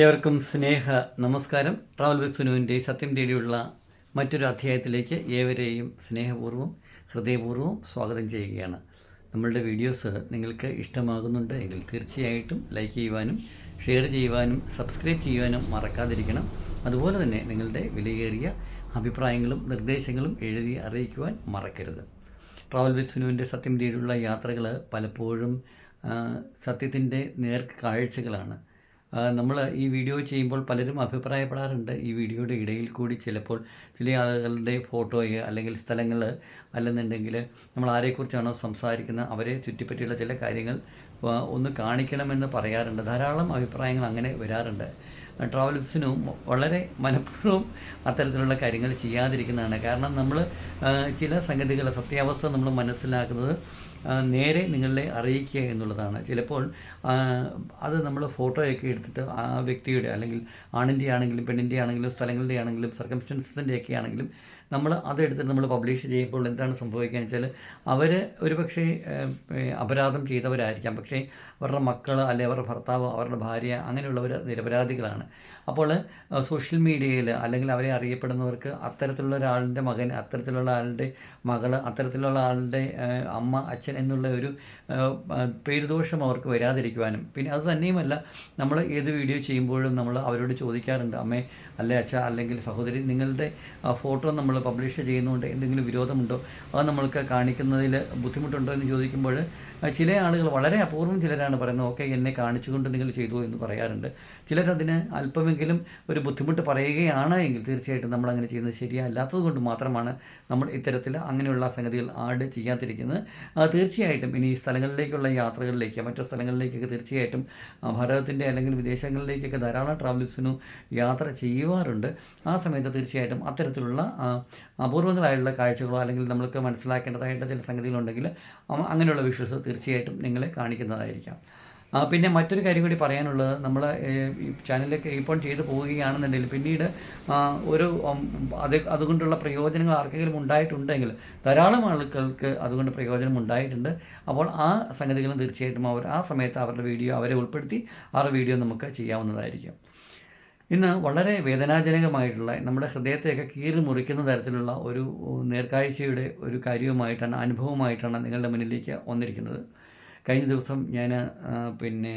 ഏവർക്കും സ്നേഹ നമസ്കാരം. Travel with സുനുവിന്റെ സത്യം തേടിയുള്ള മറ്റൊരു അധ്യായത്തിലേക്ക് ഏവരെയും സ്നേഹപൂർവം ഹൃദയപൂർവം സ്വാഗതം ചെയ്യുകയാണ്. നമ്മളുടെ വീഡിയോസ് നിങ്ങൾക്ക് ഇഷ്ടമാകുന്നുണ്ട് എങ്കിൽ തീർച്ചയായിട്ടും ലൈക്ക് ചെയ്യുവാനും ഷെയർ ചെയ്യുവാനും സബ്സ്ക്രൈബ് ചെയ്യുവാനും മറക്കാതിരിക്കണം. അതുപോലെ തന്നെ നിങ്ങളുടെ വിലയേറിയ അഭിപ്രായങ്ങളും നിർദ്ദേശങ്ങളും എഴുതി അറിയിക്കുവാൻ മറക്കരുത്. ട്രാവൽ വിത്ത് സുനുവിന്റെ സത്യം തേടിയുള്ള യാത്രകൾ പലപ്പോഴും സത്യത്തിന്റെ നേർക്ക് കാഴ്ചകളാണ്. നമ്മൾ ഈ വീഡിയോ ചെയ്യുമ്പോൾ പലരും അഭിപ്രായപ്പെടാറുണ്ട്. ഈ വീഡിയോയുടെ ഇടയിൽ കൂടി ചിലപ്പോൾ ചില ആളുകളുടെ ഫോട്ടോയെ അല്ലെങ്കിൽ സ്ഥലങ്ങൾ അല്ലെന്നുണ്ടെങ്കിൽ നമ്മൾ ആരെക്കുറിച്ചാണോ സംസാരിക്കുന്നത് അവരെ ചുറ്റിപ്പറ്റിയുള്ള ചില കാര്യങ്ങൾ ഒന്ന് കാണിക്കണമെന്ന് പറയാറുണ്ട്. ധാരാളം അഭിപ്രായങ്ങൾ അങ്ങനെ വരാറുണ്ട്. ട്രാവൽസിനും വളരെ മനഃപൂർവം അത്തരത്തിലുള്ള കാര്യങ്ങൾ ചെയ്യാതിരിക്കുന്നതാണ്. കാരണം നമ്മൾ ചില സംഗതികൾ സത്യാവസ്ഥ നമ്മൾ മനസ്സിലാക്കുന്നത് നേരെ നിങ്ങളെ അറിയിക്കുക എന്നുള്ളതാണ്. ചിലപ്പോൾ അത് നമ്മൾ ഫോട്ടോയൊക്കെ എടുത്തിട്ട് ആ വ്യക്തിയുടെ അല്ലെങ്കിൽ ആണിന്റെ ആണെങ്കിലും പെണ്ണിന്റെ ആണെങ്കിലും സ്ഥലങ്ങളുടെ ആണെങ്കിലും സർക്കംസ്റ്റൻസിന്റെ ഒക്കെ ആണെങ്കിലും നമ്മൾ അതെടുത്തിട്ട് നമ്മൾ പബ്ലിഷ് ചെയ്യുമ്പോൾ എന്താണ് സംഭവിക്കുക വെച്ചാൽ അവർ ഒരു പക്ഷേ അപരാധം ചെയ്തവരായിരിക്കാം. പക്ഷേ അവരുടെ മക്കൾ അല്ലെ അവരുടെ ഭർത്താവ് അവരുടെ ഭാര്യ അങ്ങനെയുള്ളവർ നിരപരാധികളാണ്. അപ്പോൾ സോഷ്യൽ മീഡിയയിൽ അല്ലെങ്കിൽ അവരെ അറിയപ്പെടുന്നവർക്ക് അത്തരത്തിലുള്ള ഒരാളിന്റെ മകൻ അത്തരത്തിലുള്ള ആളുടെ മകൾ അത്തരത്തിലുള്ള ആളുടെ അമ്മ അച്ഛൻ എന്നുള്ള ഒരു പേരുദോഷം അവർക്ക് വരാതിരിക്കുവാനും. പിന്നെ അത് തന്നെയുമല്ല നമ്മൾ ഏത് വീഡിയോ ചെയ്യുമ്പോഴും നമ്മൾ അവരോട് ചോദിക്കാറുണ്ട് അമ്മേ അല്ലെ അച്ഛ അല്ലെങ്കിൽ സഹോദരി നിങ്ങളുടെ ഫോട്ടോ നമ്മൾ പബ്ലിഷ് ചെയ്യുന്നതുകൊണ്ട് എന്തെങ്കിലും വിരോധമുണ്ടോ? അത് നമ്മൾക്ക് കാണിക്കുന്നതിൽ ബുദ്ധിമുട്ടുണ്ടോ? എന്ന് ചോദിക്കുമ്പോൾ ചില ആളുകൾ വളരെ അപൂർവം ചിലരാണ് പറയുന്നത് ഓക്കെ എന്നെ കാണിച്ചുകൊണ്ട് നിങ്ങൾ ചെയ്തു എന്ന് പറയാറുണ്ട്. ചിലരതിന് അല്പമെങ്കിലും ഒരു ബുദ്ധിമുട്ട് പറയുകയാണ് എങ്കിൽ തീർച്ചയായിട്ടും നമ്മൾ അങ്ങനെ ചെയ്യുന്നത് ശരിയല്ലാത്തത് കൊണ്ട് മാത്രമാണ് നമ്മൾ ഇത്തരത്തിൽ അങ്ങനെയുള്ള സംഗതികൾ ആഡ് ചെയ്യാതിരിക്കുന്നത്. തീർച്ചയായിട്ടും ഇനി സ്ഥലങ്ങളിലേക്കുള്ള യാത്രകളിലേക്ക് മറ്റു സ്ഥലങ്ങളിലേക്കൊക്കെ തീർച്ചയായിട്ടും ഭാരതത്തിന്റെ അല്ലെങ്കിൽ വിദേശങ്ങളിലേക്കൊക്കെ ധാരാളം ട്രാവൽസിനു യാത്ര ചെയ്യുവാറുണ്ട്. ആ സമയത്ത് തീർച്ചയായിട്ടും അത്തരത്തിലുള്ള അപൂർവങ്ങളായുള്ള കാഴ്ചകളോ അല്ലെങ്കിൽ നമ്മൾക്ക് മനസ്സിലാക്കേണ്ടതായിട്ട് ചില സംഗതികളുണ്ടെങ്കിൽ അങ്ങനെയുള്ള വിഷ്വൽസ് തീർച്ചയായിട്ടും നിങ്ങളെ കാണിക്കുന്നതായിരിക്കാം. പിന്നെ മറ്റൊരു കാര്യം കൂടി പറയാനുള്ളത് നമ്മൾ ഈ ചാനലിലേക്ക് ഇപ്പോൾ ചെയ്തു പോവുകയാണെന്നുണ്ടെങ്കിൽ പിന്നീട് ഒരു അത് അതുകൊണ്ടുള്ള പ്രയോജനങ്ങൾ ആർക്കെങ്കിലും ഉണ്ടായിട്ടുണ്ടെങ്കിൽ ധാരാളം ആളുകൾക്ക് അതുകൊണ്ട് പ്രയോജനം ഉണ്ടായിട്ടുണ്ട്. അപ്പോൾ ആ സംഗതികളും തീർച്ചയായിട്ടും അവർ ആ സമയത്ത് അവരുടെ വീഡിയോ അവരെ ഉൾപ്പെടുത്തി ആ വീഡിയോ നമുക്ക് ചെയ്യാവുന്നതായിരിക്കും. ഇന്ന് വളരെ വേദനാജനകമായിട്ടുള്ള നമ്മുടെ ഹൃദയത്തെയൊക്കെ കീറി മുറിക്കുന്ന തരത്തിലുള്ള ഒരു നേർക്കാഴ്ചയുടെ ഒരു കാര്യവുമായിട്ടാണ് അനുഭവമായിട്ടാണ് നിങ്ങളുടെ മുന്നിലേക്ക് വന്നിരിക്കുന്നത്. കഴിഞ്ഞ ദിവസം ഞാൻ പിന്നെ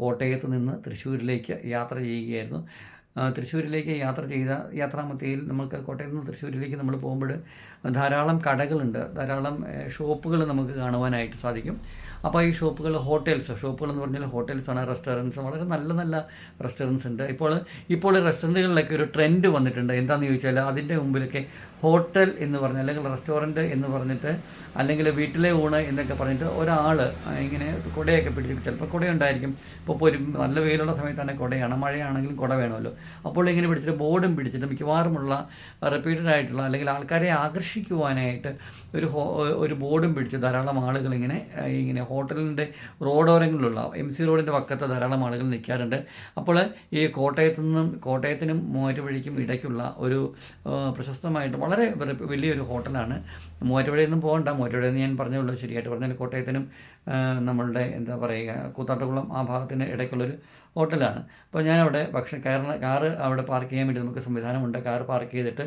കോട്ടയത്ത് നിന്ന് തൃശ്ശൂരിലേക്ക് യാത്ര ചെയ്യുകയായിരുന്നു. തൃശ്ശൂരിലേക്ക് യാത്ര ചെയ്ത യാത്രാമധ്യയിൽ നമുക്ക് കോട്ടയത്ത് നിന്ന് തൃശ്ശൂരിലേക്ക് നമ്മൾ പോകുമ്പോൾ ധാരാളം കടകളുണ്ട്. ധാരാളം ഷോപ്പുകൾ നമുക്ക് കാണുവാനായിട്ട് സാധിക്കും. അപ്പോൾ ഈ ഷോപ്പുകൾ ഹോട്ടൽസ് ഷോപ്പുകൾ എന്ന് പറഞ്ഞാൽ ഹോട്ടൽസാണ് റെസ്റ്റോറന്റ്സ് വളരെ നല്ല നല്ല റെസ്റ്റോറന്റ്സ് ഉണ്ട്. ഇപ്പോൾ ഇപ്പോൾ റെസ്റ്റോറന്റുകളിലൊക്കെ ഒരു ട്രെൻഡ് വന്നിട്ടുണ്ട്. എന്താണെന്ന് ചോദിച്ചാൽ അതിന്റെ മുമ്പിലൊക്കെ ഹോട്ടൽ എന്ന് പറഞ്ഞ് അല്ലെങ്കിൽ റെസ്റ്റോറന്റ് എന്ന് പറഞ്ഞിട്ട് അല്ലെങ്കിൽ വീട്ടിലെ ഊണ് എന്നൊക്കെ പറഞ്ഞിട്ട് ഒരാൾ ഇങ്ങനെ കുടയൊക്കെ പിടിച്ചിട്ട് ചിലപ്പോൾ കുടയുണ്ടായിരിക്കും. ഇപ്പോൾ ഇപ്പോൾ ഒരു നല്ല വെയിലുള്ള സമയത്താണ് കുടയാണ്. മഴയാണെങ്കിലും കുട വേണമല്ലോ. അപ്പോൾ ഇങ്ങനെ പിടിച്ചിട്ട് ബോർഡും പിടിച്ചിട്ട് മിക്കവാറുമുള്ള റിപ്പീറ്റഡ് ആയിട്ടുള്ള അല്ലെങ്കിൽ ആൾക്കാരെ ആകർഷിക്കുവാനായിട്ട് ഒരു ഒരു ബോർഡും പിടിച്ച് ധാരാളം ആളുകൾ ഇങ്ങനെ ഇങ്ങനെ ഹോട്ടലിന്റെ റോഡോരങ്ങളിലുള്ള എം സി റോഡിന്റെ പക്കത്ത് ധാരാളം ആളുകൾ നിൽക്കാറുണ്ട്. അപ്പോൾ ഈ കോട്ടയത്തു നിന്നും കോട്ടയത്തിനും മൂവാറ്റുപുഴയ്ക്കും ഇടയ്ക്കുള്ള ഒരു പ്രശസ്തമായിട്ട് വളരെ വലിയൊരു ഹോട്ടലാണ്. മൂവാറ്റുപുഴയിൽ നിന്നും പോകണ്ട മൂവാറ്റുപുഴയിൽ നിന്ന് ഞാൻ പറഞ്ഞുള്ളൂ ശരിയായിട്ട് പറഞ്ഞാൽ കോട്ടയത്തിനും നമ്മളുടെ എന്താ പറയുക കൂത്താട്ടുകുളം ആ ഭാഗത്തിന് ഇടയ്ക്കുള്ളൊരു ഹോട്ടലാണ്. അപ്പോൾ ഞാനവിടെ ഭക്ഷണം കയറുന്ന കാറ് അവിടെ പാർക്ക് ചെയ്യാൻ വേണ്ടി നമുക്ക് സംവിധാനമുണ്ട്. കാറ് പാർക്ക് ചെയ്തിട്ട്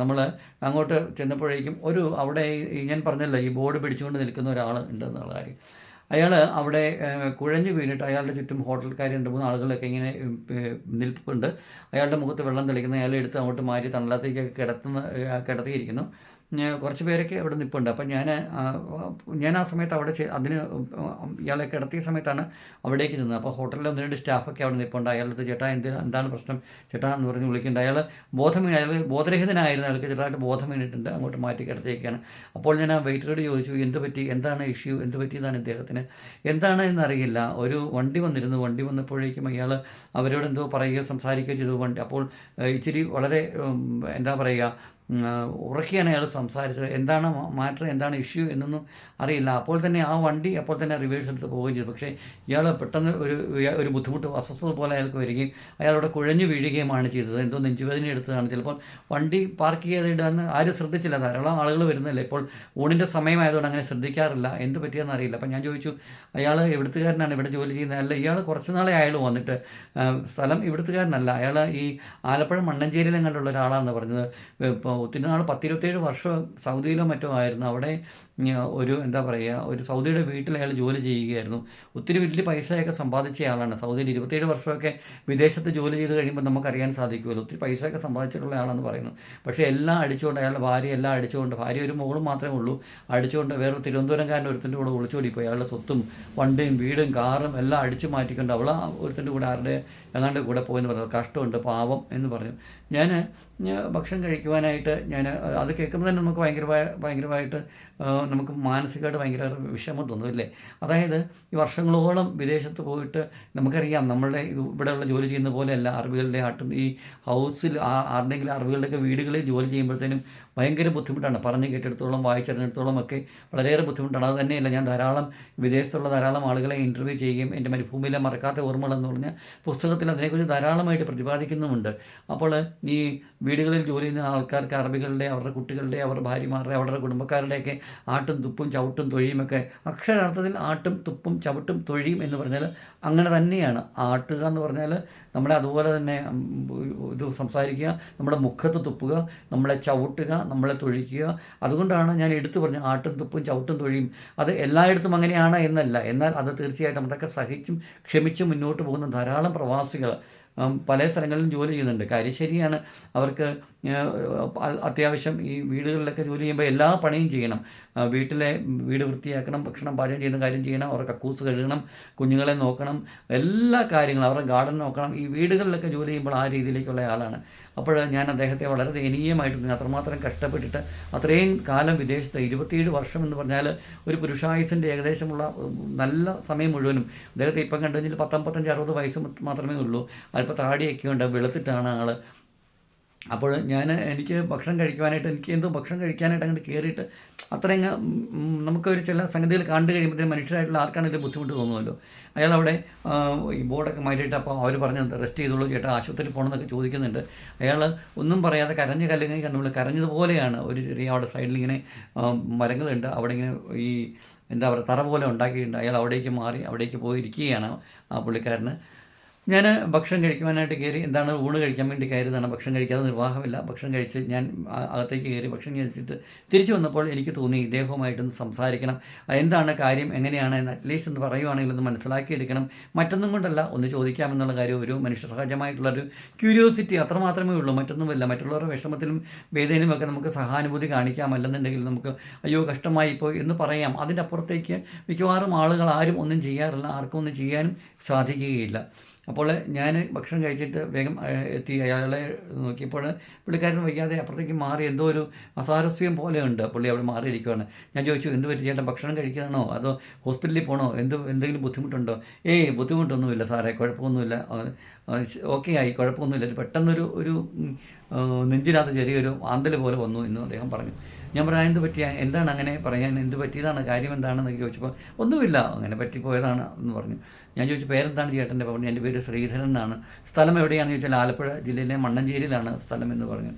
നമ്മൾ അങ്ങോട്ട് ചെന്നപ്പോഴേക്കും ഒരു അവിടെ ഞാൻ പറഞ്ഞല്ലോ ഈ ബോർഡ് പിടിച്ചുകൊണ്ട് നിൽക്കുന്ന ഒരാൾ ഉണ്ട് എന്നുള്ള കാര്യം. അയാൾ അവിടെ കുഴഞ്ഞു വീണിട്ട് അയാളുടെ ചുറ്റും ഹോട്ടൽക്കാർ രണ്ട് മൂന്ന് ആളുകളൊക്കെ ഇങ്ങനെ നിൽപ്പുണ്ട്. അയാളുടെ മുഖത്ത് വെള്ളം തെളിക്കുന്ന. അയാളെ എടുത്ത് അങ്ങോട്ട് മാറ്റി തണലത്തേക്കൊക്കെ കിടത്തുന്ന കിടത്തിയിരിക്കുന്നു. കുറച്ച് പേരൊക്കെ അവിടെ നിൽപ്പുണ്ട് അപ്പം ഞാൻ ഞാൻ ആ സമയത്ത് അവിടെ അതിന് ഇയാളെ കിടത്തിയ സമയത്താണ് അവിടേക്ക് നിന്നത് അപ്പോൾ ഹോട്ടലിൽ ഒന്ന് രണ്ട് സ്റ്റാഫൊക്കെ അവിടെ നിൽപ്പുണ്ട് അയാളുടെ ചേട്ടാ എന്ത് എന്താണ് പ്രശ്നം? ചേട്ടാ എന്ന് പറഞ്ഞ് വിളിക്കുന്നുണ്ട്. അയാൾ ബോധം അയാൾ ബോധരഹിതനായിരുന്നു. അയാൾക്ക് ചെറുതായിട്ട് ബോധം വീണിട്ടുണ്ട്. അങ്ങോട്ട് മാറ്റി കിടത്തിയേക്കാണ് അപ്പോൾ ഞാൻ ആ വെയിറ്ററോട് ചോദിച്ചു എന്ത് പറ്റി? എന്താണ് ഇഷ്യൂ? എന്ത് പറ്റിയതാണ് ഇദ്ദേഹത്തിന്? എന്താണ് എന്നറിയില്ല. ഒരു വണ്ടി വന്നിരുന്നു. വണ്ടി വന്നപ്പോഴേക്കും അയാൾ അവരോട് എന്തോ പറയുകയോ സംസാരിക്കുകയോ ചെയ്തു. വണ്ടി അപ്പോൾ ഇച്ചിരി വളരെ എന്താ പറയുക ഉറക്കെയാണ് അയാൾ സംസാരിച്ചത്. എന്താണ് മാറ്റർ എന്താണ് ഇഷ്യൂ എന്നൊന്നും അറിയില്ല. അപ്പോൾ തന്നെ ആ വണ്ടി അപ്പോൾ തന്നെ റിവേഴ്സ് എടുത്ത് പോവുകയും ചെയ്തു. പക്ഷേ ഇയാൾ പെട്ടെന്ന് ഒരു ഒരു ബുദ്ധിമുട്ട് അസ്വസ്ഥത പോലെ അയാൾക്ക് വരികയും അയാളവിടെ കുഴഞ്ഞു വീഴുകയുമാണ് ചെയ്തത്. എന്തോ നെഞ്ചുവേദന എടുത്തതാണ് ചിലപ്പോൾ വണ്ടി പാർക്ക് ചെയ്തിടാന്ന് ആരും ശ്രദ്ധിച്ചില്ല. ധാരാളം ആളുകൾ വരുന്നില്ല. ഇപ്പോൾ ഊണിന്റെ സമയമായതുകൊണ്ട് അങ്ങനെ ശ്രദ്ധിക്കാറില്ല. എന്ത് പറ്റിയെന്ന് അറിയില്ല. അപ്പം ഞാൻ ചോദിച്ചു അയാൾ എവിടുത്തുകാരനാണ് ഇവിടെ ജോലി ചെയ്യുന്നത്? അല്ല ഇയാൾ കുറച്ച് നാളെ അയാൾ വന്നിട്ട് സ്ഥലം ഇവിടുത്തുകാരനല്ല. അയാൾ ഈ ആലപ്പുഴ മണ്ണഞ്ചേരിയിലെങ്ങാണ്ടുള്ള ഒരാളാണെന്ന് പറഞ്ഞത്. ഇപ്പോൾ ഒത്തിരി നാൾ പത്തിരുപത്തേഴ് വർഷം സൗദിയിലോ മറ്റോ ആയിരുന്നു. അവിടെ ഒരു എന്താ പറയുക ഒരു സൗദിയുടെ വീട്ടിൽ അയാൾ ജോലി ചെയ്യുകയായിരുന്നു. ഒത്തിരി വലിയ പൈസയൊക്കെ സമ്പാദിച്ച ആളാണ്. സൗദിയിൽ ഇരുപത്തേഴ് വർഷമൊക്കെ വിദേശത്ത് ജോലി ചെയ്ത് കഴിയുമ്പോൾ നമുക്കറിയാൻ സാധിക്കുമല്ലോ. ഒത്തിരി പൈസയൊക്കെ സമ്പാദിച്ചിട്ടുള്ള ആളാണെന്ന് പറയുന്നു. പക്ഷേ എല്ലാം അടിച്ചുകൊണ്ട് അയാളുടെ ഭാര്യ എല്ലാം അടിച്ചുകൊണ്ട് ഭാര്യ ഒരു മോളും മാത്രമേ ഉള്ളൂ അടിച്ചുകൊണ്ട് വേറെ തിരുവനന്തപുരംകാരൻ ഒരുത്തിന്റെ കൂടെ ഒളിച്ചോടിപ്പോയി. അയാളുടെ സ്വത്തും വണ്ടിയും വീടും കാറും എല്ലാം അടിച്ചു മാറ്റിക്കൊണ്ട് അവൾ ഒരുത്തിന്റെ കൂടെ ആരുടെ ഏതാണ്ട് കൂടെ പോയെന്ന് പറഞ്ഞു. കഷ്ടമുണ്ട് പാവം എന്ന് പറഞ്ഞു. ഞാൻ ഭക്ഷണം കഴിക്കുവാനായിട്ട് ഞാൻ അത് കേൾക്കുമ്പോൾ തന്നെ നമുക്ക് ഭയങ്കരമായ ഭയങ്കരമായിട്ട് നമുക്ക് മാനസികമായിട്ട് ഭയങ്കര വിഷമം തോന്നും അല്ലേ? അതായത് ഈ വർഷങ്ങളോളം വിദേശത്ത് പോയിട്ട് നമുക്കറിയാം നമ്മളുടെ ഇത് ഇവിടെയുള്ള ജോലി ചെയ്യുന്ന പോലെയല്ല അറബികളുടെ ആട്ടും ഈ ഹൗസിൽ ആരുടെങ്കിലും അറബികളുടെയൊക്കെ വീടുകളിൽ ജോലി ചെയ്യുമ്പോഴത്തേനും ഭയങ്കര ബുദ്ധിമുട്ടാണ്. പറഞ്ഞ് കേട്ടിടത്തോളം വായിച്ചറിഞ്ഞിടത്തോളം ഒക്കെ വളരെയേറെ ബുദ്ധിമുട്ടാണ്. അത് തന്നെയല്ല ഞാൻ ധാരാളം വിദേശത്തുള്ള ധാരാളം ആളുകളെ ഇന്റർവ്യൂ ചെയ്യുകയും എന്റെ മരുഭൂമിയിലെ മറക്കാത്ത ഓർമ്മകളെന്ന് പറഞ്ഞ പുസ്തകത്തിൽ അതിനെക്കുറിച്ച് ധാരാളമായിട്ട് പ്രതിപാദിക്കുന്നുമുണ്ട്. അപ്പോൾ ഈ വീടുകളിൽ ജോലി ചെയ്യുന്ന ആൾക്കാർക്ക് അറബികളുടെ അവരുടെ കുട്ടികളുടെ അവരുടെ ഭാര്യമാരുടെ അവരുടെ കുടുംബക്കാരുടെയൊക്കെ ആട്ടും തുപ്പും ചവിട്ടും തൊഴിയുമൊക്കെ അക്ഷരാർത്ഥത്തിൽ ആട്ടും തുപ്പും ചവിട്ടും തൊഴിയും എന്ന് പറഞ്ഞാൽ അങ്ങനെ തന്നെയാണ്. ആട്ടുക എന്ന് പറഞ്ഞാൽ നമ്മളെ അതുപോലെ തന്നെ ഇത് സംസാരിക്കുക നമ്മുടെ മുഖത്ത് തുപ്പുക നമ്മളെ ചവിട്ടുക നമ്മളെ തൊഴിക്കുക. അതുകൊണ്ടാണ് ഞാൻ എടുത്തു പറഞ്ഞത് ആട്ടും തുപ്പും ചവിട്ടും തൊഴിയും. അത് എല്ലായിടത്തും അങ്ങനെയാണ് എന്നല്ല. എന്നാൽ അത് തീർച്ചയായിട്ടും അതൊക്കെ സഹിച്ചും ക്ഷമിച്ചും മുന്നോട്ട് പോകുന്ന ധാരാളം പ്രവാസികൾ പല സ്ഥലങ്ങളിലും ജോലി ചെയ്യുന്നുണ്ട്. കാര്യം ശരിയാണ്. അവർക്ക് അത്യാവശ്യം ഈ വീടുകളിലൊക്കെ ജോലി ചെയ്യുമ്പോൾ എല്ലാ പണിയും ചെയ്യണം. വീട്ടിലെ വീട് വൃത്തിയാക്കണം ഭക്ഷണം പാചകം ചെയ്യുന്ന കാര്യം ചെയ്യണം അവരുടെ കക്കൂസ് കഴുകണം കുഞ്ഞുങ്ങളെ നോക്കണം എല്ലാ കാര്യങ്ങളും അവരുടെ ഗാർഡൻ നോക്കണം. ഈ വീടുകളിലൊക്കെ ജോലി ചെയ്യുമ്പോൾ ആ രീതിയിലേക്കുള്ള ആളാണ്. അപ്പോൾ ഞാൻ അദ്ദേഹത്തെ വളരെ ദയനീയമായിട്ട്. അത്രമാത്രം കഷ്ടപ്പെട്ടിട്ട് അത്രയും കാലം വിദേശത്ത് ഇരുപത്തിയേഴ് വർഷം എന്ന് പറഞ്ഞാൽ ഒരു പുരുഷായുസിന്റെ ഏകദേശമുള്ള നല്ല സമയം മുഴുവനും അദ്ദേഹത്തെ ഇപ്പം കണ്ടു പത്തൊമ്പത്തഞ്ച് അറുപത് വയസ്സ് മാത്രമേ ഉള്ളൂ അല്പം താടിയൊക്കെ ഉണ്ട് വെളുത്തിട്ടാണ് ആൾ അപ്പോൾ ഞാൻ എനിക്ക് ഭക്ഷണം കഴിക്കുവാനായിട്ട് എനിക്ക് എന്തോ ഭക്ഷണം കഴിക്കാനായിട്ട് അങ്ങോട്ട് കയറിയിട്ട് അത്രയും നമുക്കൊരു ചില സംഗതികൾ കണ്ടു കഴിയുമ്പോഴത്തേക്കും മനുഷ്യരായിട്ടുള്ള ആർക്കാണ് ഇത് ബുദ്ധിമുട്ട് തോന്നുമല്ലോ അയാൾ അവിടെ ഈ ബോർഡൊക്കെ മാറ്റിയിട്ട് അപ്പോൾ അവർ പറഞ്ഞു റെസ്റ്റ് ചെയ്തോളൂ ചേട്ടാ ആശുപത്രിയിൽ പോകണമെന്നൊക്കെ ചോദിക്കുന്നുണ്ട്. അയാൾ ഒന്നും പറയാതെ കരഞ്ഞ് കല്ലെങ്കിൽ കണ്ടുമ്പോൾ കരഞ്ഞതുപോലെയാണ് ഒരു ചെറിയ അവിടെ സൈഡിൽ ഇങ്ങനെ മരങ്ങളുണ്ട്. അവിടെ ഇങ്ങനെ ഈ എന്താ പറയുക തറ പോലെ ഉണ്ടാക്കിയിട്ടുണ്ട്. അയാൾ അവിടേക്ക് മാറി അവിടേക്ക് പോയിരിക്കുകയാണ് ആ പുള്ളിക്കാരന്. ഞാൻ ഭക്ഷണം കഴിക്കുവാനായിട്ട് കയറി എന്താണ് ഊണ് കഴിക്കാൻ വേണ്ടി കയറിയതാണ്. ഭക്ഷണം കഴിക്കാതെ നിർവാഹമില്ല. ഭക്ഷണം കഴിച്ച് ഞാൻ അകത്തേക്ക് കയറി ഭക്ഷണം കഴിച്ചിട്ട് തിരിച്ചു വന്നപ്പോൾ എനിക്ക് തോന്നി ഇദ്ദേഹവുമായിട്ടൊന്ന് സംസാരിക്കണം. എന്താണ് കാര്യം എങ്ങനെയാണ് എന്ന് അറ്റ്ലീസ്റ്റ് ഒന്ന് പറയുവാണെങ്കിൽ ഒന്ന് മനസ്സിലാക്കിയെടുക്കണം. മറ്റൊന്നും കൊണ്ടല്ല ഒന്ന് ചോദിക്കാമെന്നുള്ള കാര്യം ഒരു മനുഷ്യ സഹജമായിട്ടുള്ളൊരു ക്യൂരിയോസിറ്റി അത്രമാത്രമേ ഉള്ളൂ. മറ്റൊന്നുമില്ല മറ്റുള്ളവരുടെ വിഷമത്തിലും വേദനയിലുമൊക്കെ നമുക്ക് സഹാനുഭൂതി കാണിക്കാം. അല്ലെന്നുണ്ടെങ്കിൽ നമുക്ക് അയ്യോ കഷ്ടമായി പോയി എന്ന് പറയാം. അതിന്റെ അപ്പുറത്തേക്ക് മിക്കവാറും ആളുകൾ ആരും ഒന്നും ചെയ്യാറില്ല ആർക്കും ഒന്നും ചെയ്യാനും സാധിക്കുകയില്ല. അപ്പോൾ ഞാൻ ഭക്ഷണം കഴിച്ചിട്ട് വേഗം എത്തി. അയാളെ നോക്കിയപ്പോൾ പുള്ളിക്കാരൻ വയ്യാതെ അപ്പുറത്തേക്ക് മാറി എന്തോ ഒരു അസാരസ്യം പോലെ ഉണ്ട്. പുള്ളി അവിടെ മാറിയിരിക്കുകയാണ് ഞാൻ ചോദിച്ചു എന്ത് പറ്റി ചേട്ടൻ ഭക്ഷണം കഴിക്കാനാണോ? അതോ ഹോസ്പിറ്റലിൽ പോകണോ എന്ത് എന്തെങ്കിലും ബുദ്ധിമുട്ടുണ്ടോ? ഏയ് ബുദ്ധിമുട്ടൊന്നുമില്ല സാറേ. കുഴപ്പമൊന്നുമില്ല. ഓക്കെ ആയി. കുഴപ്പമൊന്നുമില്ല. പെട്ടെന്നൊരു ഒരു നെഞ്ചിനകത്ത് ചെറിയൊരു ആന്തൽ പോലെ വന്നു എന്ന് അദ്ദേഹം പറഞ്ഞു. ഞാൻ പറഞ്ഞാൽ എന്ത് പറ്റിയ എന്താണ് അങ്ങനെ പറയാൻ? എന്ത് പറ്റിയതാണ്? കാര്യം എന്താണെന്നൊക്കെ ചോദിച്ചപ്പോൾ ഒന്നുമില്ല അങ്ങനെ പറ്റിപ്പോയതാണ് എന്ന് പറഞ്ഞു. ഞാൻ ചോദിച്ചു പേരെന്താണ് ചേട്ടന്റെ? പറഞ്ഞു എന്റെ പേര് ശ്രീധരൻ എന്നാണ്. സ്ഥലം എവിടെയാണെന്ന് ചോദിച്ചാൽ ആലപ്പുഴ ജില്ലയിലെ മണ്ണഞ്ചേരിയിലാണ് സ്ഥലം എന്ന് പറഞ്ഞു.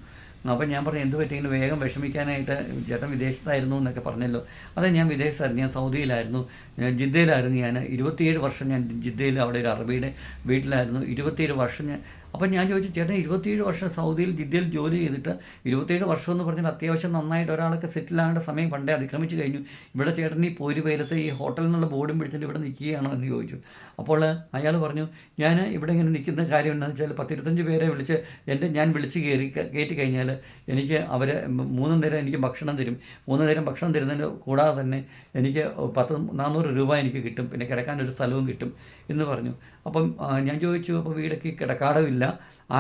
അപ്പം ഞാൻ പറഞ്ഞു എന്ത് പറ്റിയെങ്കിലും വേഗം വിഷമിക്കാനായിട്ട് ചേട്ടൻ വിദേശത്തായിരുന്നു എന്നൊക്കെ പറഞ്ഞല്ലോ. അതെ ഞാൻ വിദേശത്തായിരുന്നു. ഞാൻ സൗദിയിലായിരുന്നു. ജിദ്ദയിലായിരുന്നു. ഞാൻ ഇരുപത്തിയേഴ് വർഷം ഞാൻ ജിദ്ദയിൽ അവിടെ ഒരു അറബിയുടെ വീട്ടിലായിരുന്നു. ഇരുപത്തിയേഴ് വർഷം ഞാൻ അപ്പം ഞാൻ ചോദിച്ചു ചേട്ടൻ ഇരുപത്തിയേഴ് വർഷം സൗദിയിൽ ജിദ്ദയിൽ ജോലി ചെയ്തിട്ട് ഇരുപത്തിയേഴ് വർഷം എന്ന് പറഞ്ഞാൽ അത്യാവശ്യം നന്നായിട്ട് ഒരാളൊക്കെ സെറ്റിൽ ആകേണ്ട സമയം പണ്ടേ അതിക്രമിച്ചു കഴിഞ്ഞു. ഇവിടെ ചേട്ടൻ ഈ പോര് വെയിലത്ത് ഈ ഹോട്ടലിൽ നിന്നുള്ള ബോർഡും പിടിച്ചിട്ട് ഇവിടെ നിൽക്കുകയാണോ എന്ന് ചോദിച്ചു. അപ്പോൾ അയാൾ പറഞ്ഞു ഞാൻ ഇവിടെ ഇങ്ങനെ നിൽക്കുന്ന കാര്യം എന്താണെന്ന് വെച്ചാൽ പത്തിരുപത്തഞ്ച് പേരെ വിളിച്ച് എന്റെ ഞാൻ വിളിച്ച് കയറി കയറ്റി കഴിഞ്ഞാൽ എനിക്ക് അവർ മൂന്ന് നേരം എനിക്ക് ഭക്ഷണം തരും. മൂന്ന് നേരം ഭക്ഷണം തരുന്നതിന് കൂടാതെ തന്നെ എനിക്ക് പത്ത് നാനൂറ് രൂപ എനിക്ക് കിട്ടും. പിന്നെ കിടക്കാൻ ഒരു സ്ഥലവും കിട്ടും എന്ന് പറഞ്ഞു. അപ്പം ഞാൻ ചോദിച്ചു അപ്പോൾ വീടൊക്കെ കിടക്കാടമില്ല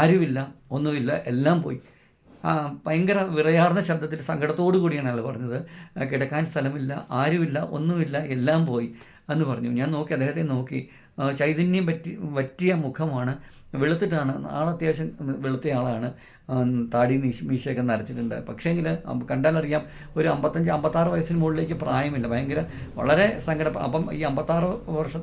ആരുമില്ല ഒന്നുമില്ല എല്ലാം പോയി. ഭയങ്കര വിറയാർന്ന ശബ്ദത്തിൽ സങ്കടത്തോടു കൂടിയാണ് അയാൾ പറഞ്ഞത് കിടക്കാൻ സ്ഥലമില്ല ആരുമില്ല ഒന്നുമില്ല എല്ലാം പോയി എന്ന് പറഞ്ഞു. ഞാൻ നോക്കി അദ്ദേഹത്തെ നോക്കി. ചൈതന്യം പറ്റി പറ്റിയ മുഖമാണ് വെളുത്തിട്ടാണ് ആൾ അത്യാവശ്യം വെളുത്ത ആളാണ് താടി മീശ- മീശയൊക്കെ നരച്ചിട്ടുണ്ട്. പക്ഷേങ്കിൽ കണ്ടാലറിയാം ഒരു അമ്പത്തഞ്ച് അമ്പത്താറ് വയസ്സിന് മുകളിലേക്ക് പ്രായമില്ല. ഭയങ്കര വളരെ സങ്കട. അപ്പം ഈ അമ്പത്താറ് വർഷ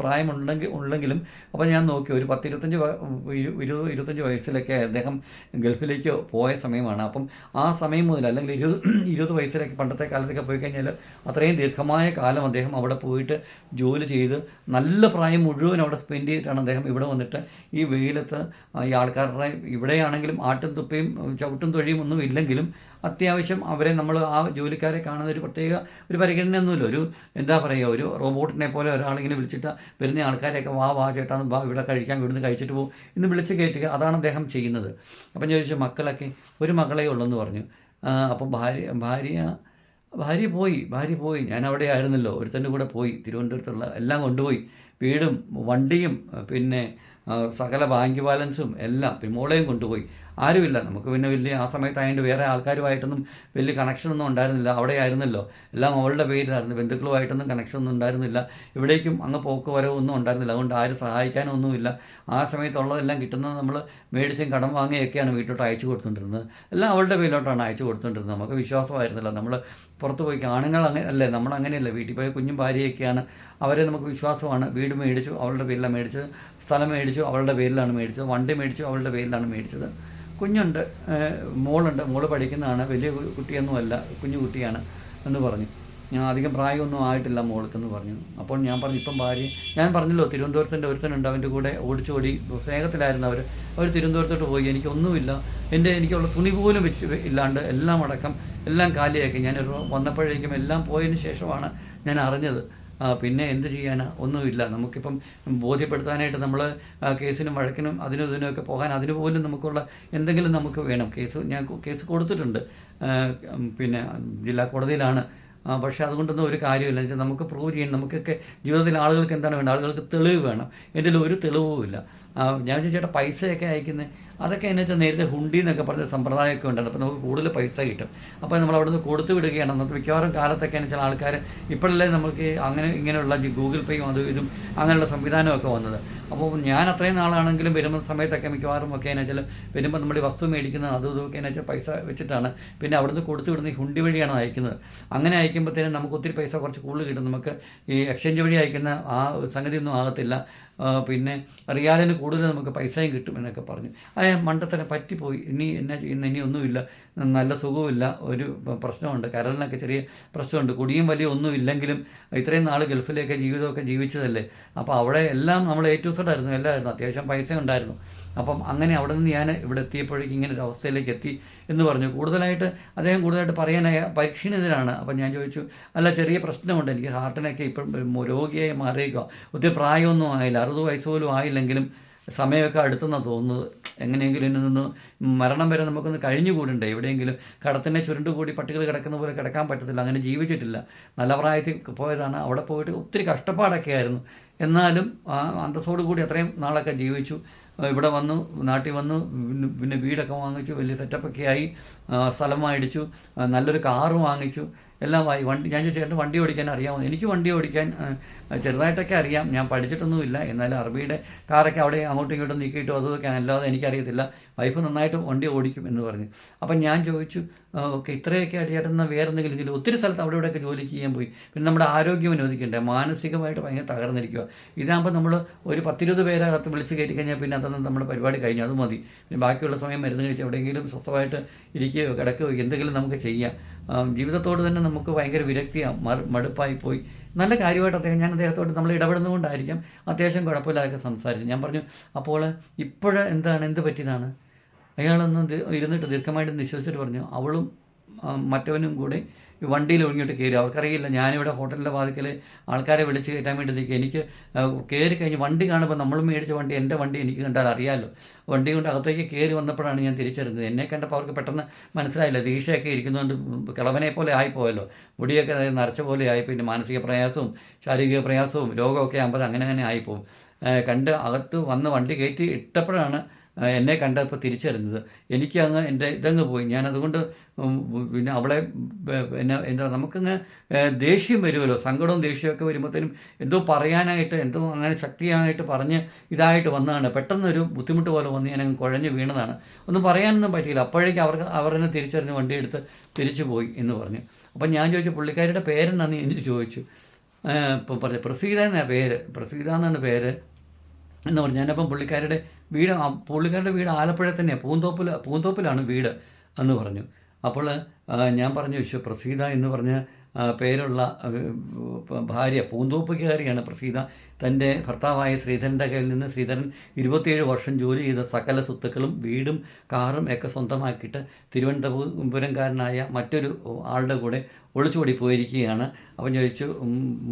പ്രായമുണ്ടെങ്കിൽ ഉള്ളെങ്കിലും അപ്പം ഞാൻ നോക്കി ഒരു പത്ത് ഇരുപത്തഞ്ച് വ- ഇരു- ഇരുപത് ഇരുപത്തഞ്ച് വയസ്സിലൊക്കെ അദ്ദേഹം ഗൾഫിലേക്ക് പോയ സമയമാണ്. അപ്പം ആ സമയം മുതൽ അല്ലെങ്കിൽ ഇരുപത് ഇരുപത് വയസ്സിലൊക്കെ പണ്ടത്തെ കാലത്തൊക്കെ പോയി കഴിഞ്ഞാൽ അത്രയും ദീർഘമായ കാലം അദ്ദേഹം അവിടെ പോയിട്ട് ജോലി ചെയ്ത് നല്ല പ്രായം മുഴുവൻ അവിടെ സ്പെൻഡ് ചെയ്തിട്ടാണ് അദ്ദേഹം ഇവിടെ വന്നിട്ട് ഈ വെയിലത്ത് ഈ ആൾക്കാരുടെ ഇവിടെയാണെങ്കിലും ആട്ടും തുപ്പയും ചവിട്ടും തൊഴിയും ഒന്നും ഇല്ലെങ്കിലും അത്യാവശ്യം അവരെ നമ്മൾ ആ ജോലിക്കാരെ കാണുന്ന ഒരു പ്രത്യേക ഒരു പരിഗണനയൊന്നുമില്ല. ഒരു എന്താ പറയുക ഒരു റോബോട്ടിനെ പോലെ ഒരാളിങ്ങനെ വിളിച്ചിട്ട് വരുന്ന ആൾക്കാരെയൊക്കെ വാ വാ ചേട്ടാ വാ ഇവിടെ കഴിക്കാൻ ഇവിടുന്ന് കഴിച്ചിട്ട് പോകും ഇന്ന് വിളിച്ച് കയറ്റുക അതാണ് അദ്ദേഹം ചെയ്യുന്നത്. അപ്പം ചോദിച്ചു മക്കളൊക്കെ ഒരു മകളേ ഉള്ളെന്ന് പറഞ്ഞു. അപ്പം ഭാര്യ ഭാര്യ ഭാര്യ പോയി ഭാര്യ പോയി. ഞാൻ അവിടെ ആയിരുന്നല്ലോ. ഒരുത്തന്റെ കൂടെ പോയി. തിരുവനന്തപുരത്തുള്ള എല്ലാം കൊണ്ടുപോയി. വീടും വണ്ടിയും പിന്നെ സകല ബാങ്ക് ബാലൻസും എല്ലാം പിന്നെ മോളെയും കൊണ്ടുപോയി. ആരുമില്ല. നമുക്ക് പിന്നെ വലിയ ആ സമയത്തായതുകൊണ്ട് വേറെ ആൾക്കാരുമായിട്ടൊന്നും വലിയ കണക്ഷനൊന്നും ഉണ്ടായിരുന്നില്ല. അവിടെ ആയിരുന്നല്ലോ എല്ലാം അവളുടെ പേരിലായിരുന്നു. ബന്ധുക്കളുമായിട്ടൊന്നും കണക്ഷനൊന്നും ഉണ്ടായിരുന്നില്ല. ഇവിടേക്കും അങ്ങ് പോക്ക് വരവൊന്നും ഉണ്ടായിരുന്നില്ല. അതുകൊണ്ട് ആരും സഹായിക്കാനൊന്നുമില്ല. ആ സമയത്തുള്ളതെല്ലാം കിട്ടുന്നത് നമ്മൾ മേടിച്ചും കടം വാങ്ങിയൊക്കെയാണ് വീട്ടിലോട്ട് അയച്ചു കൊടുത്തുകൊണ്ടിരുന്നത്. എല്ലാം അവളുടെ പേരിലോട്ടാണ് അയച്ചു കൊടുത്തുകൊണ്ടിരുന്നത്. നമുക്ക് വിശ്വാസമായിരുന്നില്ല. നമ്മൾ പുറത്ത് പോയി ആണുങ്ങൾ അങ്ങനെ അല്ലേ നമ്മൾ അങ്ങനെയല്ല. വീട്ടിൽ പോയ കുഞ്ഞും ഭാര്യയൊക്കെയാണ്. അവരെ നമുക്ക് വിശ്വാസമാണ്. വീട് മേടിച്ചു അവളുടെ പേരിലാണ് മേടിച്ചത്. സ്ഥലം മേടിച്ചു അവളുടെ പേരിലാണ് മേടിച്ചത്. വണ്ടി മേടിച്ചു അവളുടെ പേരിലാണ് മേടിച്ചത്. കുഞ്ഞുണ്ട് മോളുണ്ട്. മോൾ പഠിക്കുന്നതാണ്. വലിയ കുട്ടിയൊന്നും കുട്ടിയൊന്നുമല്ല. കുഞ്ഞു കുട്ടിയാണ് എന്ന് പറഞ്ഞു. ഞാൻ അധികം പ്രായമൊന്നും ആയിട്ടില്ല മോൾക്കെന്ന് പറഞ്ഞു. അപ്പോൾ ഞാൻ പറഞ്ഞു ഇപ്പം ഭാര്യ ഞാൻ പറഞ്ഞല്ലോ തിരുവനന്തപുരത്തിന്റെ ഒരുത്തനുണ്ട്. അവന്റെ കൂടെ ഓടിച്ചോടി സ്നേഹത്തിലായിരുന്നു അവർ അവർ തിരുവനന്തപുരത്തോട്ട് പോയി. എനിക്കൊന്നുമില്ല. എന്റെ എനിക്കുള്ള തുണി പോലും വെച്ച് ഇല്ലാണ്ട് എല്ലാം അടക്കം എല്ലാം കാലിയാക്കി. ഞാനൊരു വന്നപ്പോഴേക്കും എല്ലാം പോയതിന് ശേഷമാണ് ഞാൻ അറിഞ്ഞത്. പിന്നെ എന്ത് ചെയ്യാനാ? ഒന്നുമില്ല. നമുക്കിപ്പം ബോധ്യപ്പെടുത്താനായിട്ട് നമ്മൾ കേസിനും വഴക്കിനും അതിനും ഇതിനുമൊക്കെ പോകാൻ അതിന് പോലും നമുക്കുള്ള എന്തെങ്കിലും നമുക്ക് വേണം. കേസ് ഞാൻ കേസ് കൊടുത്തിട്ടുണ്ട്. പിന്നെ ജില്ലാ കോടതിയിലാണ്. പക്ഷേ അതുകൊണ്ടൊന്നും ഒരു കാര്യമില്ല നമുക്ക് പ്രൂവ് ചെയ്യണം. നമുക്കൊക്കെ ജീവിതത്തിൽ ആളുകൾക്ക് എന്താണ് വേണ്ടത്? ആളുകൾക്ക് തെളിവ് വേണം. എന്റെ ഒരു തെളിവുമില്ല. ഞാൻ ചോദിച്ചാൽ പൈസയൊക്കെ അയക്കുന്നത് അതൊക്കെ എന്നു വെച്ചാൽ നേരത്തെ ഹുണ്ടി എന്നൊക്കെ പറഞ്ഞ സമ്പ്രദായമൊക്കെ ഉണ്ടായിരുന്നു അപ്പോൾ നമുക്ക് കൂടുതൽ പൈസ കിട്ടും. അപ്പോൾ നമ്മൾ അവിടുന്ന് കൊടുത്തു വിടുകയാണ്. അന്നത്തെ മിക്കവാറും കാലത്തൊക്കെ എന്ന് വെച്ചാൽ ആൾക്കാർ ഇപ്പോഴല്ലേ നമുക്ക് അങ്ങനെ ഇങ്ങനെയുള്ള ഗൂഗിൾ പേയും അതും ഇതും അങ്ങനെയുള്ള സംവിധാനമൊക്കെ വന്നത്. അപ്പോൾ ഞാൻ അത്രയും നാളാണെങ്കിലും വരുന്ന സമയത്തൊക്കെ മിക്കവാറും ഒക്കെ എന്ന് വെച്ചാൽ വരുമ്പോൾ നമ്മൾ ഈ വസ്തു മേടിക്കുന്നത് അതും ഇതൊക്കെ എന്ന് വെച്ചാൽ പൈസ വെച്ചിട്ടാണ്. പിന്നെ അവിടുന്ന് കൊടുത്തു വിടുന്ന ഈ ഹുണ്ടി വഴിയാണ് അയക്കുന്നത്. അങ്ങനെ അയക്കുമ്പോഴത്തേനും നമുക്ക് ഒത്തിരി പൈസ കുറച്ച് കൂടുതൽ കിട്ടും. നമുക്ക് ഈ എക്സ്ചേഞ്ച് വഴി അയക്കുന്ന ആ സംഗതി ഒന്നും ആകത്തില്ല. പിന്നെ റിയാലിന് കൂടുതൽ നമുക്ക് പൈസയും കിട്ടും എന്നൊക്കെ പറഞ്ഞു. അതെ മണ്ടത്തരം പറ്റിപ്പോയി. ഇനി എന്നാ ചെയ്യുന്ന? ഇനി ഒന്നുമില്ല. നല്ല സുഖമില്ല ഒരു പ്രശ്നമുണ്ട്. കരളിനൊക്കെ ചെറിയ പ്രശ്നമുണ്ട്. കുടിയും വലിയ ഒന്നും ഇല്ലെങ്കിലും ഇത്രയും നാൾ ഗൾഫിലേക്ക് ജീവിതമൊക്കെ ജീവിച്ചതല്ലേ? അപ്പോൾ അവിടെ എല്ലാം നമ്മൾ ഏറ്റവും ആയിരുന്നു. എല്ലാമായിരുന്നു. അത്യാവശ്യം പൈസ ഉണ്ടായിരുന്നു. അപ്പം അങ്ങനെ അവിടെ നിന്ന് ഞാൻ ഇവിടെ എത്തിയപ്പോഴേക്കും ഇങ്ങനെ ഒരു അവസ്ഥയിലേക്ക് എത്തി എന്ന് പറഞ്ഞു. കൂടുതലായിട്ട് അദ്ദേഹം കൂടുതലായിട്ട് പറയാനായ പരീക്ഷണിതരാണ് അപ്പം ഞാൻ ചോദിച്ചു അല്ല ചെറിയ പ്രശ്നമുണ്ട്. എനിക്ക് ഹാർട്ടിനൊക്കെ ഇപ്പം രോഗിയായി മാറിയേക്കുക ഒത്തിരി പ്രായമൊന്നും ആയില്ല. അറുപത് വയസ്സ് പോലും ആയില്ലെങ്കിലും സമയമൊക്കെ അടുത്തെന്നാണ് തോന്നുന്നത്. എങ്ങനെയെങ്കിലും ഇതിൽ നിന്ന് മരണം വരെ നമുക്കൊന്ന് കഴിഞ്ഞുകൂടണ്ടേ? എവിടെയെങ്കിലും കടത്തിനെ ചുരുണ്ടുകൂടി പട്ടികൾ കിടക്കുന്ന പോലെ കിടക്കാൻ പറ്റത്തില്ല. അങ്ങനെ ജീവിച്ചിട്ടില്ല. നല്ല പ്രായത്തിൽ പോയതാണ്. അവിടെ പോയിട്ട് ഒത്തിരി കഷ്ടപ്പാടൊക്കെ ആയിരുന്നു. എന്നാലും അന്തസ്സോടു കൂടി അത്രയും നാളൊക്കെ ജീവിച്ചു. ഇവിടെ വന്നു നാട്ടിൽ വന്നു പിന്നെ- വീടൊക്കെ വാങ്ങിച്ചു വലിയ സെറ്റപ്പൊക്കെ ആയി സ്ഥലം മേടിച്ചു നല്ലൊരു കാറ് വാങ്ങിച്ചു. എല്ലാം വായി വണ്ടി ഞാൻ ചേട്ടൻ വണ്ടി ഓടിക്കാൻ അറിയാമോ? എനിക്ക് വണ്ടി ഓടിക്കാൻ ചെറുതായിട്ടൊക്കെ അറിയാം. ഞാൻ പഠിച്ചിട്ടൊന്നുമില്ല. എന്നാലും അറബിയുടെ കാറൊക്കെ അവിടെ അങ്ങോട്ടും ഇങ്ങോട്ടും നീക്കിയിട്ടും അതൊക്കെ അല്ലാതെ എനിക്കറിയത്തില്ല. വൈഫ് നന്നായിട്ട് വണ്ടി ഓടിക്കും എന്ന് പറഞ്ഞു. അപ്പം ഞാൻ ചോദിച്ചു ഓക്കെ ഇത്രയൊക്കെ അടിയാട്ടുന്ന വേറെ എന്തെങ്കിലും ഇതിൽ ഒത്തിരി സ്ഥലത്ത് അവിടെ ഇവിടെയൊക്കെ ജോലി ചെയ്യാൻ പോയി. പിന്നെ നമ്മുടെ ആരോഗ്യം അനുവദിക്കണ്ടേ മാനസികമായിട്ട് ഭയങ്കര തകർന്നിരിക്കുക ഇതാകുമ്പോൾ നമ്മൾ ഒരു പത്തിരുപത് പേരെ അകത്ത് വിളിച്ച് കയറ്റി കഴിഞ്ഞാൽ പിന്നെ അതൊന്നും നമ്മുടെ പരിപാടി കഴിഞ്ഞു. അത് മതി. പിന്നെ ബാക്കിയുള്ള സമയം മരുന്ന് കഴിച്ച് എവിടെയെങ്കിലും സ്വസ്ഥമായിട്ട് ഇരിക്കുകയോ കിടക്കുകയോ എന്തെങ്കിലും നമുക്ക് ചെയ്യാം. ജീവിതത്തോട് തന്നെ നമുക്ക് ഭയങ്കര വിരക്തിയാണ് മടുപ്പായി പോയി. നല്ല കാര്യമായിട്ട് അദ്ദേഹം ഞാൻ അദ്ദേഹത്തോട് നമ്മൾ ഇടപെടുന്നുകൊണ്ടായിരിക്കും അത്യാവശ്യം കുഴപ്പമില്ലാതൊക്കെ സംസാരിച്ചു ഞാൻ പറഞ്ഞു അപ്പോൾ ഇപ്പോഴ് എന്താണ് എന്ത് പറ്റിയതാണ്? അയാളൊന്ന് ഇരുന്നിട്ട് ദീർഘമായിട്ട് നിശ്വസിച്ചിട്ട് പറഞ്ഞു അവളും മറ്റവനും കൂടെ വണ്ടിയിൽ ഒഴിഞ്ഞിട്ട് കയറി. അവർക്കറിയില്ല ഞാനിവിടെ ഹോട്ടലിന്റെ വാതിക്കൽ ആൾക്കാരെ വിളിച്ച് കയറ്റാൻ വേണ്ടി നിൽക്കുക. എനിക്ക് കയറി കഴിഞ്ഞ് വണ്ടി കാണുമ്പോൾ നമ്മൾ മേടിച്ച വണ്ടി എന്റെ വണ്ടി എനിക്ക് കണ്ടാൽ അറിയാമല്ലോ വണ്ടി കൊണ്ട് അകത്തേക്ക് കയറി വന്നപ്പോഴാണ് ഞാൻ തിരിച്ചറിഞ്ഞത്. എന്നെ കണ്ടപ്പോൾ അവർക്ക് പെട്ടെന്ന് മനസ്സിലായില്ല ദീക്ഷയൊക്കെ ഇരിക്കുന്നതുകൊണ്ട് കിളവനെ പോലെ ആയിപ്പോയല്ലോ. മുടിയൊക്കെ നരച്ച പോലെ ആയി പിന്നെ മാനസിക പ്രയാസവും ശാരീരിക പ്രയാസവും രോഗമൊക്കെ ആകുമ്പോൾ അങ്ങനെ അങ്ങനെ ആയിപ്പോവും. കണ്ട് അകത്ത് വന്ന് വണ്ടി കയറ്റി ഇട്ടപ്പോഴാണ് എന്നെ കണ്ടപ്പോൾ തിരിച്ചറിഞ്ഞത് എനിക്ക് അങ്ങ് എന്റെ ഇതങ്ങ് പോയി. ഞാൻ അതുകൊണ്ട് പിന്നെ അവളെ പിന്നെ എന്താ നമുക്കങ്ങ് ദേഷ്യം വരുമല്ലോ. സങ്കടവും ദേഷ്യമൊക്കെ വരുമ്പോഴത്തേനും എന്തോ പറയാനായിട്ട് എന്തോ അങ്ങനെ ശക്തിയായിട്ട് പറഞ്ഞ് ഇതായിട്ട് വന്നതാണ്. പെട്ടെന്നൊരു ബുദ്ധിമുട്ട് പോലെ വന്ന് ഞാൻ അങ്ങ് കുഴഞ്ഞ് വീണതാണ്. ഒന്നും പറയാനൊന്നും പറ്റിയില്ല. അപ്പോഴേക്കും അവർക്ക് അവരെന്നെ തിരിച്ചറിഞ്ഞ് വണ്ടിയെടുത്ത് തിരിച്ചു പോയി എന്ന് പറഞ്ഞു. അപ്പം ഞാൻ ചോദിച്ചു പുള്ളിക്കാരിയുടെ പേരെന്നാന്ന് എനിക്ക് ചോദിച്ചു. ഇപ്പം പറഞ്ഞു പ്രസീത എന്നാണ് പേര്. പ്രസീത എന്നാണ് പേര്. എന്ന് പറഞ്ഞു. ഞാനപ്പം പുള്ളിക്കാരുടെ വീട് പുള്ളിക്കാരുടെ വീട് ആലപ്പുഴ തന്നെയാണ് പൂന്തോപ്പിൽ പൂന്തോപ്പിലാണ് വീട് എന്ന് പറഞ്ഞു. അപ്പോൾ ഞാൻ പറഞ്ഞു വിശ്വ പ്രസീത എന്ന് പറഞ്ഞ പേരുള്ള ഭാര്യ പൂന്തോപ്പുകാരിയാണ് പ്രസീത. തന്റെ ഭർത്താവായ ശ്രീധരന്റെ കയ്യിൽ നിന്ന് ശ്രീധരൻ ഇരുപത്തിയേഴ് വർഷം ജോലി ചെയ്ത സകല സ്വത്തുക്കളും വീടും കാറും ഒക്കെ സ്വന്തമാക്കിയിട്ട് തിരുവനന്തപുരംകാരനായ മറ്റൊരു ആളുടെ കൂടെ ഒളിച്ചോടി പോയിരിക്കുകയാണ് അപ്പം ചോദിച്ചു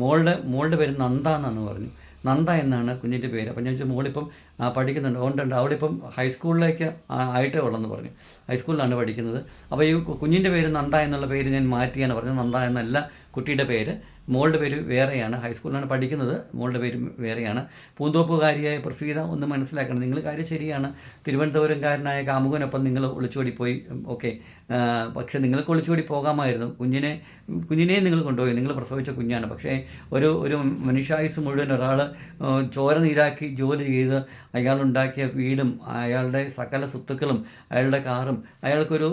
മോളുടെ മോളുടെ പേര് നന്ദ പറഞ്ഞു. നന്ദ എന്നാണ് കുഞ്ഞിന്റെ പേര്. അപ്പം ഞാൻ ചോദിച്ചു മോളിപ്പം പഠിക്കുന്നുണ്ട്. ഉണ്ടുണ്ട് അവളിപ്പം ഹൈസ്കൂളിലേക്ക് ആയിട്ടേ ഉള്ളെന്ന് പറഞ്ഞു. ഹൈസ്കൂളിലാണ് പഠിക്കുന്നത്. അപ്പോൾ ഈ കുഞ്ഞിന്റെ പേര് നന്ദ എന്നുള്ള പേര് ഞാൻ മാറ്റിയാണ് പറഞ്ഞത്. നന്ദ എന്നല്ല കുട്ടിയുടെ പേര്. മോളുടെ പേര് വേറെയാണ്. ഹൈസ്കൂളിലാണ് പഠിക്കുന്നത്. മോളുടെ പേര് വേറെയാണ്. പൂന്തോപ്പുകാരിയായ പ്രസീത ഒന്ന് മനസ്സിലാക്കണം. നിങ്ങൾ കാര്യം ശരിയാണ്. തിരുവനന്തപുരംകാരനായ കാമുകനൊപ്പം നിങ്ങൾ ഒളിച്ചോടി പോയി. ഓക്കെ. പക്ഷേ നിങ്ങൾക്ക് ഒളിച്ചോടി പോകാമായിരുന്നു. കുഞ്ഞിനെ കുഞ്ഞിനെ നിങ്ങൾ കൊണ്ടുപോയി. നിങ്ങൾ പ്രസവിച്ച കുഞ്ഞാണ്. പക്ഷേ ഒരു ഒരു മനുഷ്യായുസ് മുഴുവൻ ഒരാൾ ചോര നീരാക്കി ജോലി ചെയ്ത് അയാളുണ്ടാക്കിയ വീടും അയാളുടെ സകല സ്വത്തുക്കളും അയാളുടെ കാറും അയാൾക്കൊരു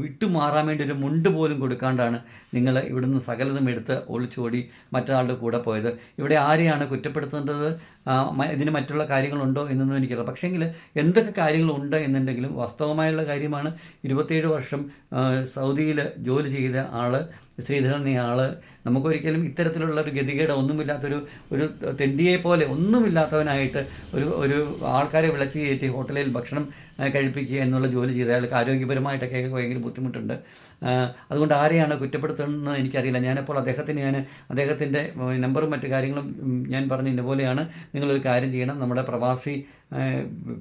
വിട്ടുമാറാൻ വേണ്ടി ഒരു മുണ്ട് പോലും കൊടുക്കാണ്ടാണ് നിങ്ങൾ ഇവിടുന്ന് സകലതും എടുത്ത് ഒളിച്ചോടി മറ്റൊരാളുടെ കൂടെ പോയത്. ഇവിടെ ആരെയാണ് കുറ്റപ്പെടുത്തേണ്ടത്? ഇതിന് മറ്റുള്ള കാര്യങ്ങളുണ്ടോ എന്നൊന്നും എനിക്കറിയാം പക്ഷേങ്കിൽ എന്തൊക്കെ കാര്യങ്ങളുണ്ട് എന്നുണ്ടെങ്കിലും വാസ്തവമായുള്ള കാര്യമാണ്. ഇരുപത്തേഴ് വർഷം സൗദിയിൽ ജോലി ചെയ്ത ആൾ ശ്രീധരൻ എന്ന ആൾ നമുക്കൊരിക്കലും ഇത്തരത്തിലുള്ള ഒരു ഗതികേട് ഒന്നുമില്ലാത്തൊരു ഒരു തെണ്ടിയെ പോലെ ഒന്നുമില്ലാത്തവനായിട്ട് ഒരു ഒരു ആൾക്കാരെ വിളിച്ച് കയറ്റി ഹോട്ടലിൽ ഭക്ഷണം കഴിപ്പിക്കുക എന്നുള്ള ജോലി ചെയ്ത അയാൾക്ക് ആരോഗ്യപരമായിട്ടൊക്കെ ഭയങ്കര ബുദ്ധിമുട്ടുണ്ട്. അതുകൊണ്ട് ആരെയാണ് കുറ്റപ്പെടുത്തുന്നത് എനിക്കറിയില്ല. ഞാനപ്പോൾ അദ്ദേഹത്തിന് ഞാൻ അദ്ദേഹത്തിന്റെ നമ്പറും മറ്റു കാര്യങ്ങളും ഞാൻ പറഞ്ഞു ഇന്നപോലെയാണ് നിങ്ങളൊരു കാര്യം ചെയ്യണം. നമ്മുടെ പ്രവാസി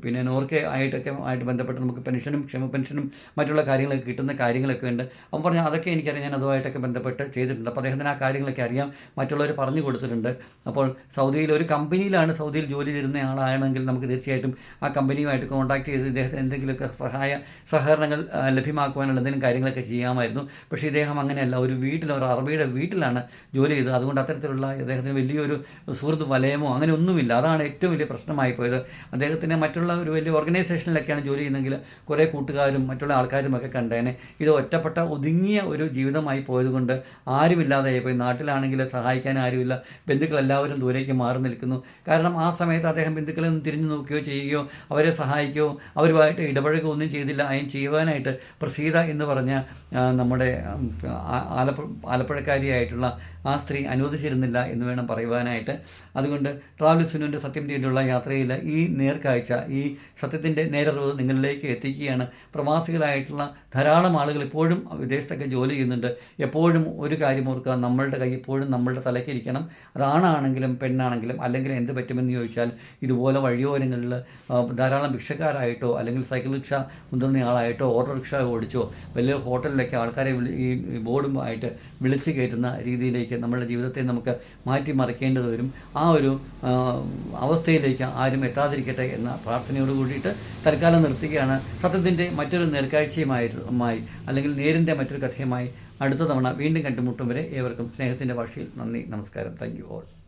പിന്നെ നോർക്കെ ആയിട്ടൊക്കെ ആയിട്ട് ബന്ധപ്പെട്ട് നമുക്ക് പെൻഷനും ക്ഷമ പെൻഷനും മറ്റുള്ള കാര്യങ്ങളൊക്കെ കിട്ടുന്ന കാര്യങ്ങളൊക്കെ ഉണ്ട്. അവൻ പറഞ്ഞു അതൊക്കെ എനിക്കറിയാം ഞാൻ അതുമായിട്ടൊക്കെ ബന്ധപ്പെട്ട് ചെയ്തിട്ടുണ്ട്. അപ്പോൾ അദ്ദേഹത്തിന് ആ കാര്യങ്ങളൊക്കെ അറിയാം. മറ്റുള്ളവർ പറഞ്ഞു കൊടുത്തിട്ടുണ്ട്. അപ്പോൾ സൗദിയിൽ ഒരു കമ്പനിയിലാണ് സൗദിയിൽ ജോലി തരുന്ന ആളാണെങ്കിൽ നമുക്ക് തീർച്ചയായിട്ടും ആ കമ്പനിയുമായിട്ട് കോൺടാക്ട് ചെയ്ത് ഇദ്ദേഹത്തിന് എന്തെങ്കിലുമൊക്കെ സഹായ സഹകരണങ്ങൾ ലഭ്യമാക്കുവാനുള്ള എന്തെങ്കിലും കാര്യങ്ങളൊക്കെ ചെയ്യാമായിരുന്നു. പക്ഷേ ഇദ്ദേഹം അങ്ങനെയല്ല. ഒരു വീട്ടിൽ ഒരു അറബിയുടെ വീട്ടിലാണ് ജോലി ചെയ്തത്. അതുകൊണ്ട് അത്തരത്തിലുള്ള ഇദ്ദേഹത്തിന് വലിയൊരു സുഹൃത്ത് വലയമോ അങ്ങനെ ഒന്നുമില്ല അതാണ് ഏറ്റവും വലിയ പ്രശ്നമായി പോയത്. അദ്ദേഹത്തിന് മറ്റുള്ള ഒരു വലിയ ഓർഗനൈസേഷനിലൊക്കെയാണ് ജോലി ചെയ്യുന്നതെങ്കിൽ കുറേ കൂട്ടുകാരും മറ്റുള്ള ആൾക്കാരും ഒക്കെ കണ്ടേനെ ഇത് ഒറ്റപ്പെട്ട ഒതുങ്ങിയ ഒരു ജീവിതമായി പോയതുകൊണ്ട് ആരുമില്ലാതെ പോയി നാട്ടിലാണെങ്കിൽ സഹായിക്കാൻ ആരുമില്ല. ബന്ധുക്കൾ എല്ലാവരും ദൂരേക്ക് മാറി നിൽക്കുന്നു. കാരണം ആ സമയത്ത് അദ്ദേഹം ബന്ധുക്കളെ ഒന്ന് തിരിഞ്ഞു നോക്കുകയോ ചെയ്യുകയോ അവരെ സഹായിക്കുകയോ അവരുമായിട്ട് ഇടപഴകുകയോ ഒന്നും ചെയ്തില്ല. അതിന് ചെയ്യുവാനായിട്ട് പ്രസീത എന്ന് പറഞ്ഞ നമ്മുടെ ആലപ്പുഴ ആലപ്പുഴക്കാരിയായിട്ടുള്ള ആ സ്ത്രീ അനുവദിച്ചിരുന്നില്ല എന്ന് വേണം പറയുവാനായിട്ട്. അതുകൊണ്ട് ട്രാവൽ സുനുവിന്റെ സത്യം ചെയ്തിട്ടുള്ള യാത്രയിൽ ഈ നേർക്കാഴ്ച ഈ സത്യത്തിന്റെ നേരറിവ് നിങ്ങളിലേക്ക് എത്തിക്കുകയാണ്. പ്രവാസികളായിട്ടുള്ള ധാരാളം ആളുകൾ ഇപ്പോഴും വിദേശത്തൊക്കെ ജോലി ചെയ്യുന്നുണ്ട്. എപ്പോഴും ഒരു കാര്യം ഓർക്കുക നമ്മളുടെ കൈ എപ്പോഴും നമ്മളുടെ തലക്കിരിക്കണം അതാണാണെങ്കിലും പെണ്ണാണെങ്കിലും അല്ലെങ്കിൽ എന്ത് പറ്റുമെന്ന് ചോദിച്ചാൽ ഇതുപോലെ വഴിയോരങ്ങളിൽ ധാരാളം ഭിക്ഷക്കാരായിട്ടോ അല്ലെങ്കിൽ സൈക്കിൾ റിക്ഷ മുതിർന്ന ആളായിട്ടോ ഓട്ടോ റിക്ഷ ഓടിച്ചോ വലിയ ഹോട്ടലിലൊക്കെ ആൾക്കാരെ ഈ ബോർഡുമായിട്ട് വിളിച്ച് കയറ്റുന്ന രീതിയിലേക്ക് നമ്മുടെ ജീവിതത്തെ നമുക്ക് മാറ്റിമറിക്കേണ്ടത് വരും. ആ ഒരു അവസ്ഥയിലേക്ക് ആരും എത്താതിരിക്കട്ടെ എന്ന പ്രാർത്ഥനയോട് കൂടിയിട്ട് തൽക്കാലം നിർത്തുകയാണ്. സത്യത്തിന്റെ മറ്റൊരു നേർക്കാഴ്ചയുമായി അല്ലെങ്കിൽ നേരിന്റെ മറ്റൊരു കഥയുമായി അടുത്ത തവണ വീണ്ടും കണ്ടുമുട്ടും വരെ ഏവർക്കും സ്നേഹത്തിന്റെ ഭാഷയിൽ നന്ദി നമസ്കാരം. Thank you all